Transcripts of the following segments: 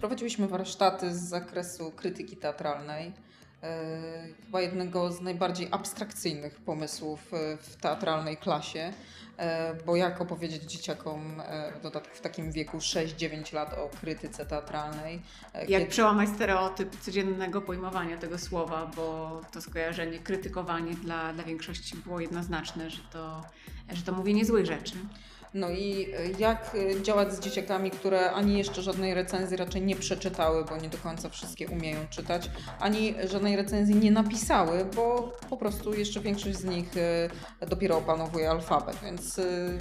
Prowadziłyśmy warsztaty z zakresu krytyki teatralnej. e, Chyba jednego z najbardziej abstrakcyjnych pomysłów e, w teatralnej klasie, e, bo jak opowiedzieć dzieciakom w dodatku w takim wieku 6-9 lat o krytyce teatralnej. Jak kiedy- przełamać stereotyp codziennego pojmowania tego słowa, bo to skojarzenie, krytykowanie dla, dla większości było jednoznaczne, że to, że to mówienie złych rzeczy. No i e, jak e, działać z dzieciakami, które ani jeszcze żadnej recenzji raczej nie przeczytały, bo nie do końca wszystkie umieją czytać, ani żadnej recenzji nie napisały, bo po prostu jeszcze większość z nich e, dopiero opanowuje alfabet, więc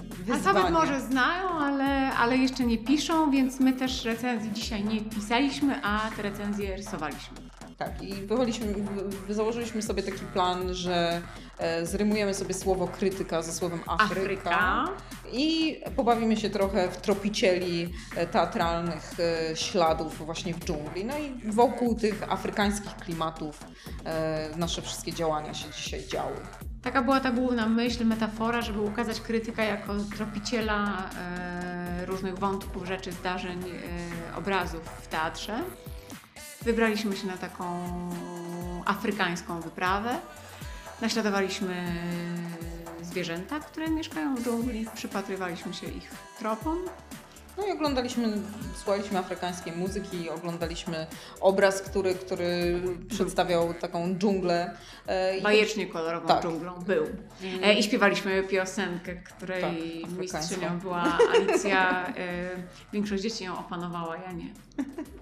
wyzwanie. Alfabet może znają, ale, ale jeszcze nie piszą, więc my też recenzji dzisiaj nie pisaliśmy, a te recenzje rysowaliśmy. Tak, i wychowaliśmy, wy- wy- założyliśmy sobie taki plan, że e, zrymujemy sobie słowo krytyka ze słowem Afryka. Afryka. I pobawimy się trochę w tropicieli e, teatralnych e, śladów właśnie w dżungli. No i wokół tych afrykańskich klimatów nasze wszystkie działania się dzisiaj działy. Taka była ta główna myśl, metafora, żeby ukazać krytyka jako tropiciela różnych wątków, rzeczy, zdarzeń, obrazów w teatrze. Wybraliśmy się na taką afrykańską wyprawę. Naśladowaliśmy zwierzęta, które mieszkają w dżungli, przypatrywaliśmy się ich tropom. No i oglądaliśmy, słuchaliśmy afrykańskiej muzyki, oglądaliśmy obraz, który, który przedstawiał taką dżunglę. e, Bajecznie kolorową Tak. dżunglą był. E, I śpiewaliśmy piosenkę, której Tak, mistrzynią była Alicja. E, większość dzieci ją opanowała, ja nie.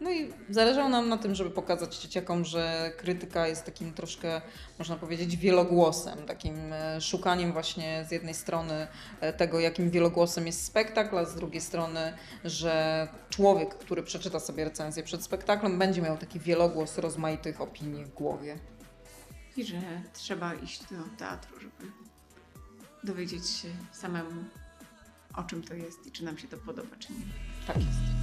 No i zależało nam na tym, żeby pokazać dzieciakom, że krytyka jest takim troszkę, można powiedzieć, wielogłosem, takim e, szukaniem właśnie z jednej strony e, tego, jakim wielogłosem jest spektakl, a z drugiej strony, że człowiek, który przeczyta sobie recenzję przed spektaklem, będzie miał taki wielogłos rozmaitych opinii w głowie. I że trzeba iść do teatru, żeby dowiedzieć się samemu, o czym to jest i czy nam się to podoba, czy nie. Tak jest.